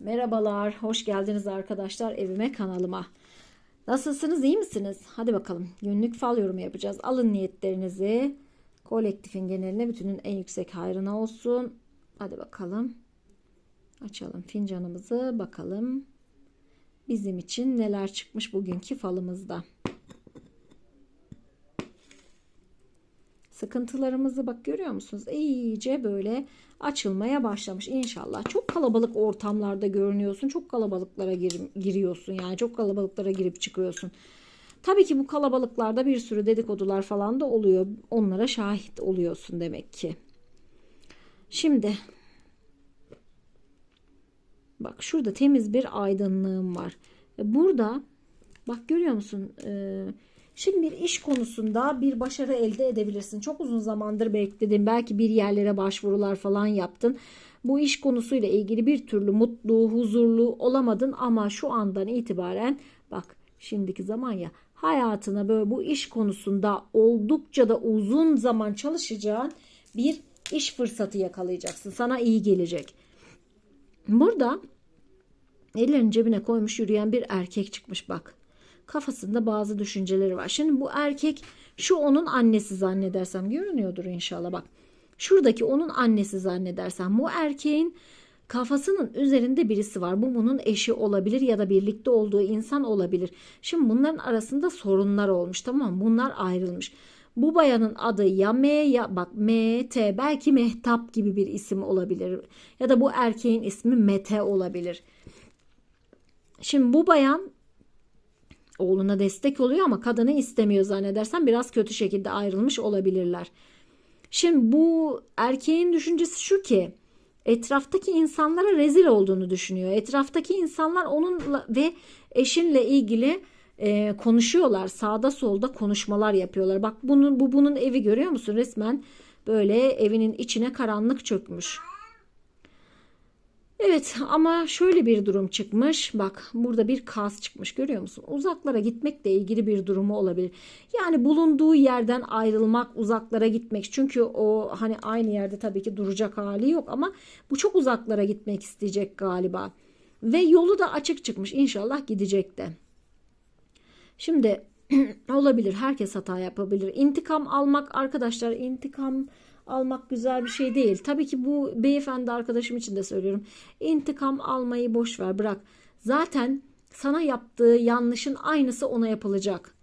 Merhabalar, hoş geldiniz arkadaşlar evime kanalıma. Nasılsınız, iyi misiniz? Hadi bakalım günlük fal yorumu yapacağız. Alın niyetlerinizi. Kolektifin geneline bütünün en yüksek hayrına olsun. Hadi bakalım. Açalım fincanımızı bakalım. Bizim için neler çıkmış bugünkü falımızda. Sıkıntılarımızı bak görüyor musunuz? İyice böyle açılmaya başlamış inşallah. Çok kalabalık ortamlarda görünüyorsun. Çok kalabalıklara gir- giriyorsun. Yani çok kalabalıklara girip çıkıyorsun. Tabii ki bu kalabalıklarda bir sürü dedikodular falan da oluyor. Onlara şahit oluyorsun demek ki. Şimdi bak şurada temiz bir aydınlığım var. Burada bak görüyor musun? Ee, Şimdi bir iş konusunda bir başarı elde edebilirsin. Çok uzun zamandır bekledin. Belki bir yerlere başvurular falan yaptın. Bu iş konusuyla ilgili bir türlü mutlu, huzurlu olamadın ama şu andan itibaren bak şimdiki zaman ya hayatına böyle bu iş konusunda oldukça da uzun zaman çalışacağın bir iş fırsatı yakalayacaksın. Sana iyi gelecek. Burada ellerini cebine koymuş yürüyen bir erkek çıkmış bak kafasında bazı düşünceleri var. Şimdi bu erkek şu onun annesi zannedersem görünüyordur inşallah bak. Şuradaki onun annesi zannedersem bu erkeğin kafasının üzerinde birisi var. Bu bunun eşi olabilir ya da birlikte olduğu insan olabilir. Şimdi bunların arasında sorunlar olmuş tamam mı? Bunlar ayrılmış. Bu bayanın adı ya M ya bak M T belki Mehtap gibi bir isim olabilir. Ya da bu erkeğin ismi Mete olabilir. Şimdi bu bayan oğluna destek oluyor ama kadını istemiyor zannedersen biraz kötü şekilde ayrılmış olabilirler. Şimdi bu erkeğin düşüncesi şu ki etraftaki insanlara rezil olduğunu düşünüyor. Etraftaki insanlar onunla ve eşinle ilgili e, konuşuyorlar. Sağda solda konuşmalar yapıyorlar. Bak bunun bu bunun evi görüyor musun? Resmen böyle evinin içine karanlık çökmüş. Evet ama şöyle bir durum çıkmış. Bak burada bir kas çıkmış görüyor musun? Uzaklara gitmekle ilgili bir durumu olabilir. Yani bulunduğu yerden ayrılmak, uzaklara gitmek. Çünkü o hani aynı yerde tabii ki duracak hali yok ama bu çok uzaklara gitmek isteyecek galiba. Ve yolu da açık çıkmış. İnşallah gidecek de. Şimdi olabilir. Herkes hata yapabilir. İntikam almak arkadaşlar intikam almak güzel bir şey değil. Tabii ki bu beyefendi arkadaşım için de söylüyorum. İntikam almayı boş ver bırak. Zaten sana yaptığı yanlışın aynısı ona yapılacak.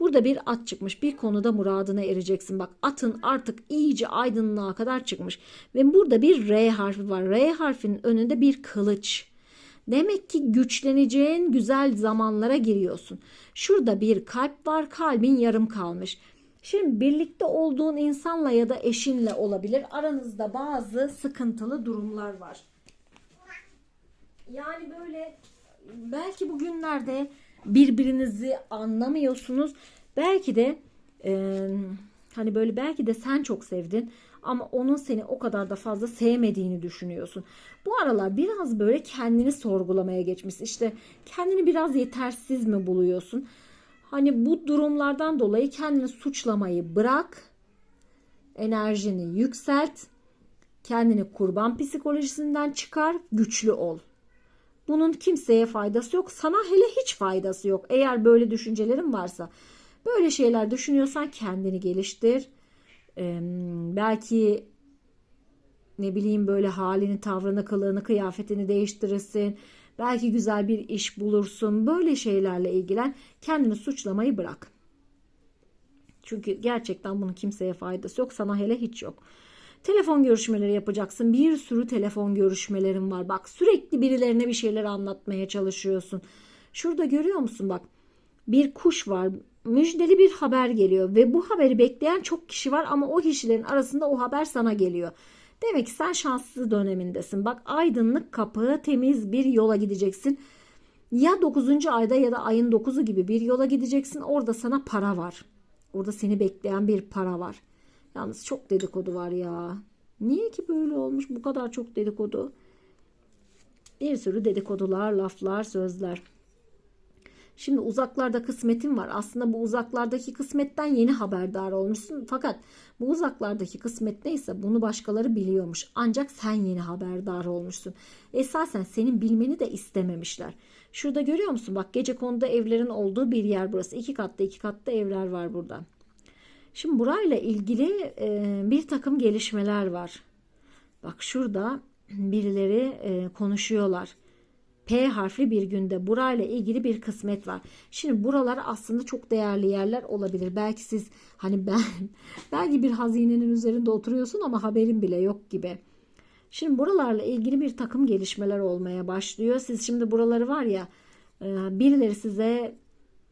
Burada bir at çıkmış. Bir konuda muradına ereceksin. Bak atın artık iyice aydınlığa kadar çıkmış. Ve burada bir R harfi var. R harfinin önünde bir kılıç. Demek ki güçleneceğin güzel zamanlara giriyorsun. Şurada bir kalp var. Kalbin yarım kalmış. Şimdi birlikte olduğun insanla ya da eşinle olabilir. Aranızda bazı sıkıntılı durumlar var. Yani böyle belki bugünlerde birbirinizi anlamıyorsunuz. Belki de e, hani böyle belki de sen çok sevdin ama onun seni o kadar da fazla sevmediğini düşünüyorsun. Bu aralar biraz böyle kendini sorgulamaya geçmiş. İşte kendini biraz yetersiz mi buluyorsun? Hani bu durumlardan dolayı kendini suçlamayı bırak. Enerjini yükselt. Kendini kurban psikolojisinden çıkar. Güçlü ol. Bunun kimseye faydası yok. Sana hele hiç faydası yok. Eğer böyle düşüncelerin varsa. Böyle şeyler düşünüyorsan kendini geliştir. Ee, belki ne bileyim böyle halini, tavrını, kılığını, kıyafetini değiştirirsin. Belki güzel bir iş bulursun. Böyle şeylerle ilgilen. Kendini suçlamayı bırak. Çünkü gerçekten bunun kimseye faydası yok. Sana hele hiç yok. Telefon görüşmeleri yapacaksın. Bir sürü telefon görüşmelerin var. Bak sürekli birilerine bir şeyler anlatmaya çalışıyorsun. Şurada görüyor musun bak. Bir kuş var. Müjdeli bir haber geliyor ve bu haberi bekleyen çok kişi var ama o kişilerin arasında o haber sana geliyor. Demek ki sen şanslı dönemindesin. Bak aydınlık kapı temiz bir yola gideceksin. Ya 9. ayda ya da ayın 9'u gibi bir yola gideceksin. Orada sana para var. Orada seni bekleyen bir para var. Yalnız çok dedikodu var ya. Niye ki böyle olmuş bu kadar çok dedikodu? Bir sürü dedikodular, laflar, sözler. Şimdi uzaklarda kısmetin var. Aslında bu uzaklardaki kısmetten yeni haberdar olmuşsun. Fakat bu uzaklardaki kısmet neyse bunu başkaları biliyormuş. Ancak sen yeni haberdar olmuşsun. Esasen senin bilmeni de istememişler. Şurada görüyor musun? Bak gece konuda evlerin olduğu bir yer burası. İki katlı iki katlı evler var burada. Şimdi burayla ilgili e, bir takım gelişmeler var. Bak şurada birileri e, konuşuyorlar. P harfli bir günde burayla ilgili bir kısmet var. Şimdi buralar aslında çok değerli yerler olabilir. Belki siz hani ben belki bir hazinenin üzerinde oturuyorsun ama haberin bile yok gibi. Şimdi buralarla ilgili bir takım gelişmeler olmaya başlıyor. Siz şimdi buraları var ya e, birileri size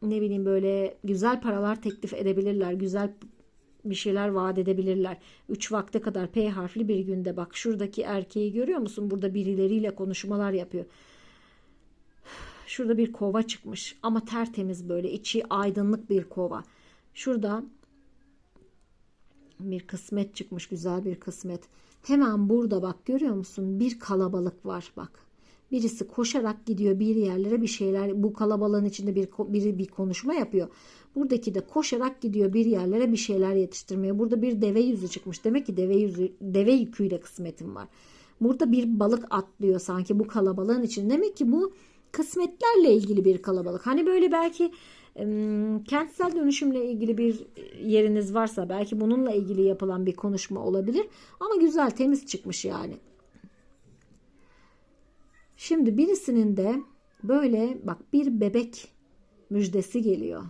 ne bileyim böyle güzel paralar teklif edebilirler. Güzel bir şeyler vaat edebilirler. 3 vakte kadar P harfli bir günde bak şuradaki erkeği görüyor musun? Burada birileriyle konuşmalar yapıyor. Şurada bir kova çıkmış ama tertemiz böyle içi aydınlık bir kova. Şurada bir kısmet çıkmış güzel bir kısmet. Hemen burada bak görüyor musun bir kalabalık var bak. Birisi koşarak gidiyor bir yerlere bir şeyler bu kalabalığın içinde bir biri bir konuşma yapıyor. Buradaki de koşarak gidiyor bir yerlere bir şeyler yetiştirmeye. Burada bir deve yüzü çıkmış. Demek ki deve yüzü deve yüküyle kısmetim var. Burada bir balık atlıyor sanki bu kalabalığın için. Demek ki bu kısmetlerle ilgili bir kalabalık. Hani böyle belki kentsel dönüşümle ilgili bir yeriniz varsa belki bununla ilgili yapılan bir konuşma olabilir. Ama güzel temiz çıkmış yani. Şimdi birisinin de böyle bak bir bebek müjdesi geliyor.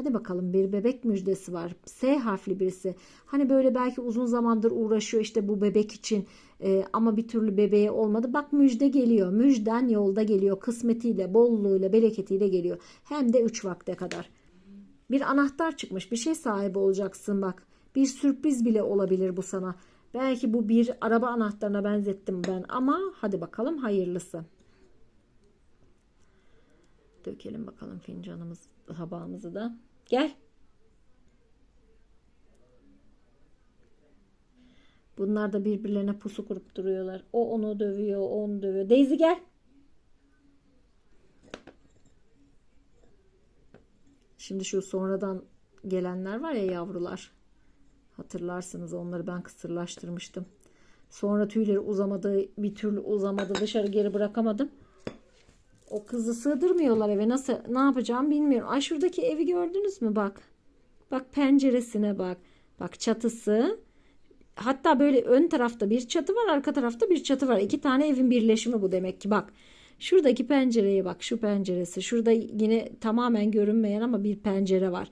Hadi bakalım bir bebek müjdesi var. S harfli birisi. Hani böyle belki uzun zamandır uğraşıyor işte bu bebek için e, ama bir türlü bebeğe olmadı. Bak müjde geliyor. Müjden yolda geliyor. Kısmetiyle, bolluğuyla, bereketiyle geliyor. Hem de 3 vakte kadar. Bir anahtar çıkmış. Bir şey sahibi olacaksın bak. Bir sürpriz bile olabilir bu sana. Belki bu bir araba anahtarına benzettim ben ama hadi bakalım hayırlısı. Dökelim bakalım fincanımız, tabağımızı da. Gel. Bunlar da birbirlerine pusu kurup duruyorlar. O onu dövüyor, o onu dövüyor. Daisy gel. Şimdi şu sonradan gelenler var ya yavrular. Hatırlarsınız onları ben kısırlaştırmıştım. Sonra tüyleri uzamadı, bir türlü uzamadı. Dışarı geri bırakamadım. O kızı sığdırmıyorlar eve. Nasıl ne yapacağım bilmiyorum. Ay şuradaki evi gördünüz mü bak. Bak penceresine bak. Bak çatısı. Hatta böyle ön tarafta bir çatı var, arka tarafta bir çatı var. İki tane evin birleşimi bu demek ki. Bak. Şuradaki pencereye bak. Şu penceresi. Şurada yine tamamen görünmeyen ama bir pencere var.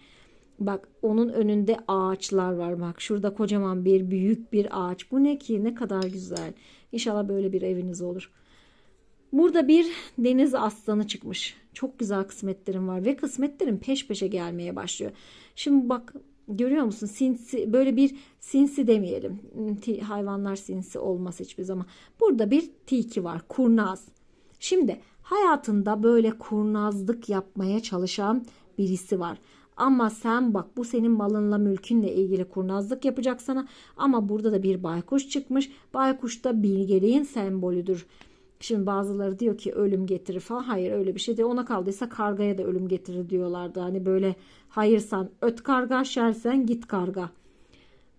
Bak onun önünde ağaçlar var. Bak şurada kocaman bir büyük bir ağaç. Bu ne ki? Ne kadar güzel. İnşallah böyle bir eviniz olur. Burada bir deniz aslanı çıkmış. Çok güzel kısmetlerim var ve kısmetlerim peş peşe gelmeye başlıyor. Şimdi bak görüyor musun? Sinsi böyle bir sinsi demeyelim. Hayvanlar sinsi olmaz hiçbir zaman. Burada bir tilki var. Kurnaz. Şimdi hayatında böyle kurnazlık yapmaya çalışan birisi var. Ama sen bak bu senin malınla mülkünle ilgili kurnazlık yapacak sana. Ama burada da bir baykuş çıkmış. Baykuş da bilgeliğin sembolüdür. Şimdi bazıları diyor ki ölüm getirir falan. Hayır öyle bir şey değil. Ona kaldıysa kargaya da ölüm getirir diyorlardı. Hani böyle hayırsan öt karga şersen git karga.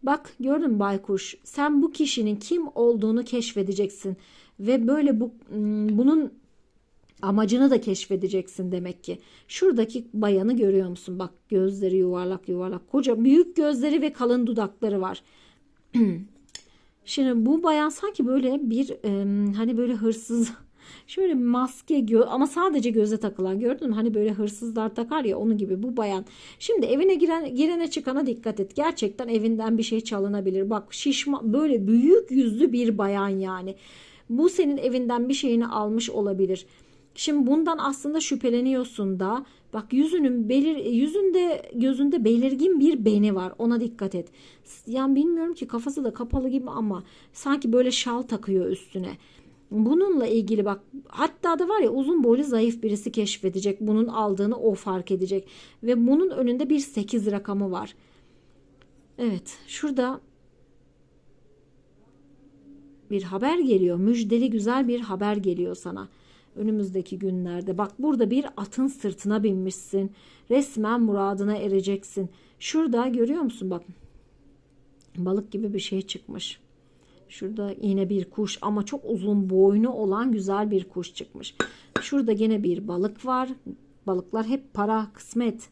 Bak gördün baykuş sen bu kişinin kim olduğunu keşfedeceksin. Ve böyle bu bunun amacını da keşfedeceksin demek ki. Şuradaki bayanı görüyor musun? Bak gözleri yuvarlak yuvarlak. Koca büyük gözleri ve kalın dudakları var. Şimdi bu bayan sanki böyle bir e, hani böyle hırsız şöyle maske gö ama sadece göze takılan gördün mü? Hani böyle hırsızlar takar ya onu gibi bu bayan. Şimdi evine giren girene çıkana dikkat et. Gerçekten evinden bir şey çalınabilir. Bak şişma böyle büyük yüzlü bir bayan yani. Bu senin evinden bir şeyini almış olabilir. Şimdi bundan aslında şüpheleniyorsun da bak yüzünün belir yüzünde gözünde belirgin bir beni var. Ona dikkat et. Yani bilmiyorum ki kafası da kapalı gibi ama sanki böyle şal takıyor üstüne. Bununla ilgili bak hatta da var ya uzun boylu zayıf birisi keşfedecek. Bunun aldığını o fark edecek. Ve bunun önünde bir 8 rakamı var. Evet şurada bir haber geliyor. Müjdeli güzel bir haber geliyor sana. Önümüzdeki günlerde. Bak burada bir atın sırtına binmişsin. Resmen muradına ereceksin. Şurada görüyor musun bak. Balık gibi bir şey çıkmış. Şurada yine bir kuş ama çok uzun boynu olan güzel bir kuş çıkmış. Şurada gene bir balık var. Balıklar hep para, kısmet.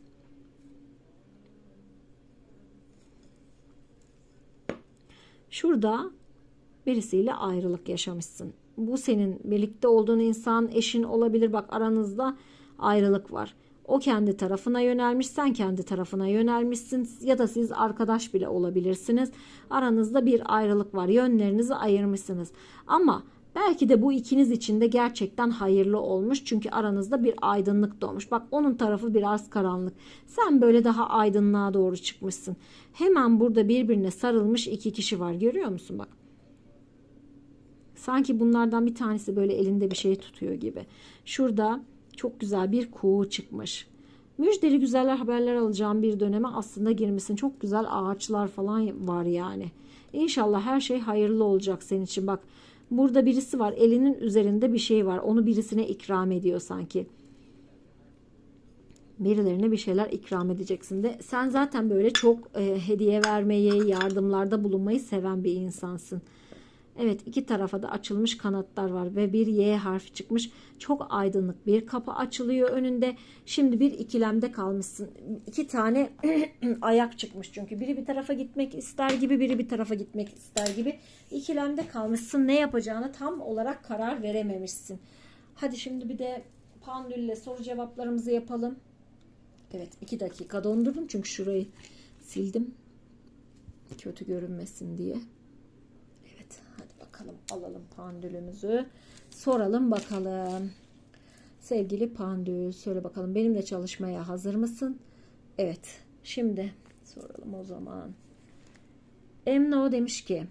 Şurada birisiyle ayrılık yaşamışsın. Bu senin birlikte olduğun insan, eşin olabilir. Bak aranızda ayrılık var. O kendi tarafına yönelmiş, sen kendi tarafına yönelmişsin ya da siz arkadaş bile olabilirsiniz. Aranızda bir ayrılık var. Yönlerinizi ayırmışsınız. Ama belki de bu ikiniz için de gerçekten hayırlı olmuş. Çünkü aranızda bir aydınlık doğmuş. Bak onun tarafı biraz karanlık. Sen böyle daha aydınlığa doğru çıkmışsın. Hemen burada birbirine sarılmış iki kişi var. Görüyor musun bak? Sanki bunlardan bir tanesi böyle elinde bir şey tutuyor gibi. Şurada çok güzel bir kuğu çıkmış. Müjdeli güzeller haberler alacağım bir döneme aslında girmişsin. Çok güzel ağaçlar falan var yani. İnşallah her şey hayırlı olacak senin için. Bak burada birisi var. Elinin üzerinde bir şey var. Onu birisine ikram ediyor sanki. Birilerine bir şeyler ikram edeceksin de. Sen zaten böyle çok e, hediye vermeyi, yardımlarda bulunmayı seven bir insansın. Evet iki tarafa da açılmış kanatlar var ve bir Y harfi çıkmış. Çok aydınlık bir kapı açılıyor önünde. Şimdi bir ikilemde kalmışsın. İki tane ayak çıkmış çünkü. Biri bir tarafa gitmek ister gibi biri bir tarafa gitmek ister gibi. İkilemde kalmışsın. Ne yapacağını tam olarak karar verememişsin. Hadi şimdi bir de pandülle soru cevaplarımızı yapalım. Evet iki dakika dondurdum çünkü şurayı sildim. Kötü görünmesin diye. Bakalım alalım pandülümüzü. Soralım bakalım. Sevgili pandül söyle bakalım benimle çalışmaya hazır mısın? Evet. Şimdi soralım o zaman. Emno demiş ki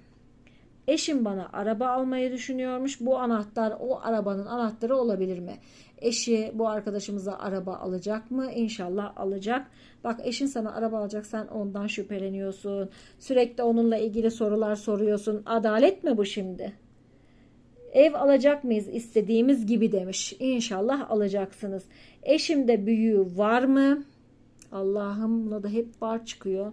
Eşim bana araba almayı düşünüyormuş. Bu anahtar o arabanın anahtarı olabilir mi? Eşi bu arkadaşımıza araba alacak mı? İnşallah alacak. Bak eşin sana araba alacak sen ondan şüpheleniyorsun. Sürekli onunla ilgili sorular soruyorsun. Adalet mi bu şimdi? Ev alacak mıyız istediğimiz gibi demiş. İnşallah alacaksınız. Eşimde büyüğü var mı? Allah'ım buna da hep var çıkıyor.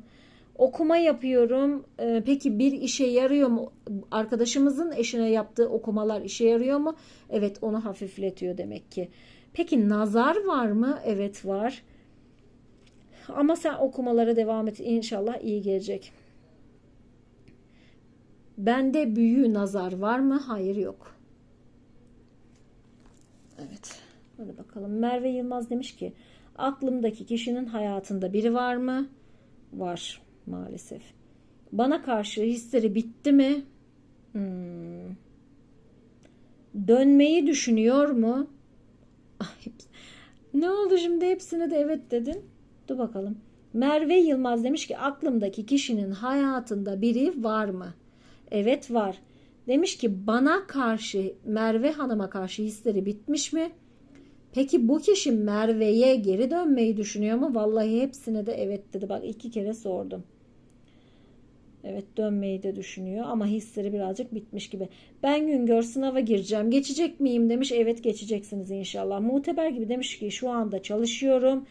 Okuma yapıyorum. Ee, peki bir işe yarıyor mu? Arkadaşımızın eşine yaptığı okumalar işe yarıyor mu? Evet onu hafifletiyor demek ki. Peki nazar var mı? Evet var. Ama sen okumalara devam et. İnşallah iyi gelecek. Bende büyü nazar var mı? Hayır yok. Evet. Hadi bakalım. Merve Yılmaz demiş ki aklımdaki kişinin hayatında biri var mı? Var maalesef. Bana karşı hisleri bitti mi? Hmm. Dönmeyi düşünüyor mu? ne oldu şimdi hepsine de evet dedin. Dur bakalım. Merve Yılmaz demiş ki aklımdaki kişinin hayatında biri var mı? Evet var. Demiş ki bana karşı Merve Hanım'a karşı hisleri bitmiş mi? Peki bu kişi Merve'ye geri dönmeyi düşünüyor mu? Vallahi hepsine de evet dedi. Bak iki kere sordum. Evet dönmeyi de düşünüyor ama hisleri birazcık bitmiş gibi. Ben Güngör sınava gireceğim. Geçecek miyim demiş. Evet geçeceksiniz inşallah. Muteber gibi demiş ki şu anda çalışıyorum.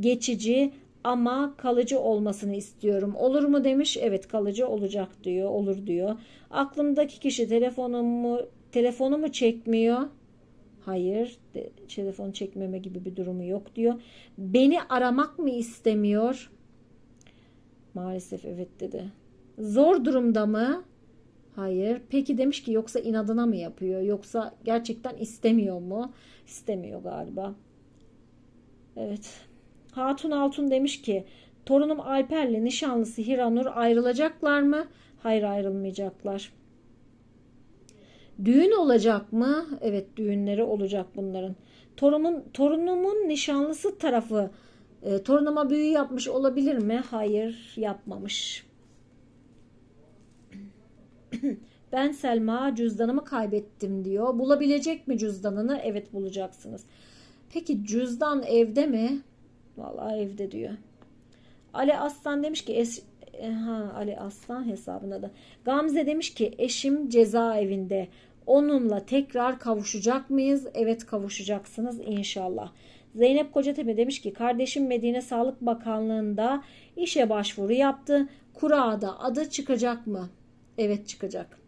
Geçici ama kalıcı olmasını istiyorum. Olur mu demiş. Evet kalıcı olacak diyor. Olur diyor. Aklımdaki kişi telefonumu telefonumu çekmiyor. Hayır, de, telefon çekmeme gibi bir durumu yok diyor. Beni aramak mı istemiyor? Maalesef evet dedi. Zor durumda mı? Hayır. Peki demiş ki yoksa inadına mı yapıyor? Yoksa gerçekten istemiyor mu? İstemiyor galiba. Evet. Hatun Altun demiş ki torunum Alper'le nişanlısı Hiranur ayrılacaklar mı? Hayır ayrılmayacaklar. Düğün olacak mı? Evet düğünleri olacak bunların. Torunumun, torunumun nişanlısı tarafı e, torunuma büyü yapmış olabilir mi? Hayır yapmamış. ben Selma cüzdanımı kaybettim diyor. Bulabilecek mi cüzdanını? Evet bulacaksınız. Peki cüzdan evde mi? Vallahi evde diyor. Ali Aslan demiş ki es ha, Ali Aslan hesabına da. Gamze demiş ki eşim cezaevinde. Onunla tekrar kavuşacak mıyız? Evet kavuşacaksınız inşallah. Zeynep Kocatepe demiş ki kardeşim Medine Sağlık Bakanlığı'nda işe başvuru yaptı. Kura'da adı çıkacak mı? Evet çıkacak.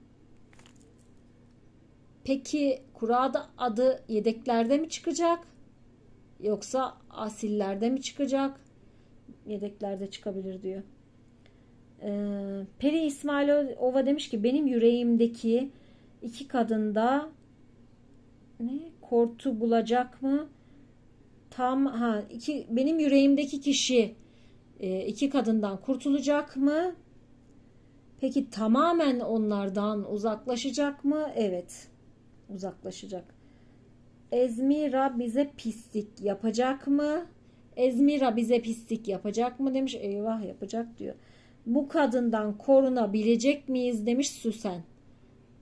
Peki Kura'da adı yedeklerde mi çıkacak? Yoksa asillerde mi çıkacak? Yedeklerde çıkabilir diyor. Ee, Peri İsmail Ova demiş ki benim yüreğimdeki iki kadında ne kortu bulacak mı? Tam ha iki benim yüreğimdeki kişi e, iki kadından kurtulacak mı? Peki tamamen onlardan uzaklaşacak mı? Evet. Uzaklaşacak. Ezmira bize pislik yapacak mı? Ezmira bize pislik yapacak mı demiş. Eyvah yapacak diyor. Bu kadından korunabilecek miyiz demiş Süsen.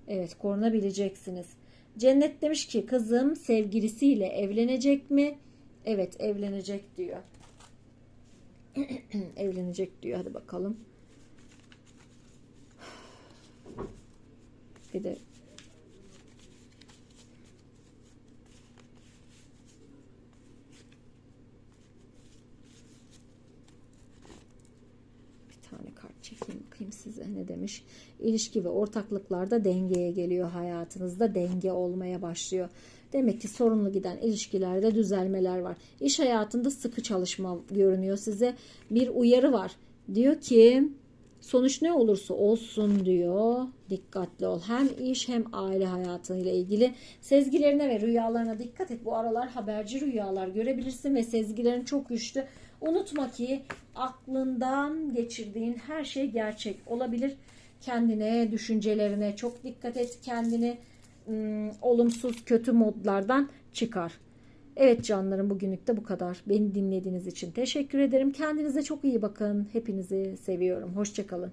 Evet korunabileceksiniz. Cennet demiş ki kızım sevgilisiyle evlenecek mi? Evet evlenecek diyor. evlenecek diyor. Hadi bakalım. Bir de tane kart çekeyim bakayım size ne demiş. İlişki ve ortaklıklarda dengeye geliyor hayatınızda denge olmaya başlıyor. Demek ki sorunlu giden ilişkilerde düzelmeler var. İş hayatında sıkı çalışma görünüyor size. Bir uyarı var. Diyor ki sonuç ne olursa olsun diyor. Dikkatli ol. Hem iş hem aile hayatıyla ilgili sezgilerine ve rüyalarına dikkat et. Bu aralar haberci rüyalar görebilirsin ve sezgilerin çok güçlü. Unutma ki aklından geçirdiğin her şey gerçek olabilir. Kendine, düşüncelerine çok dikkat et. Kendini ım, olumsuz, kötü modlardan çıkar. Evet canlarım bugünlük de bu kadar. Beni dinlediğiniz için teşekkür ederim. Kendinize çok iyi bakın. Hepinizi seviyorum. Hoşçakalın.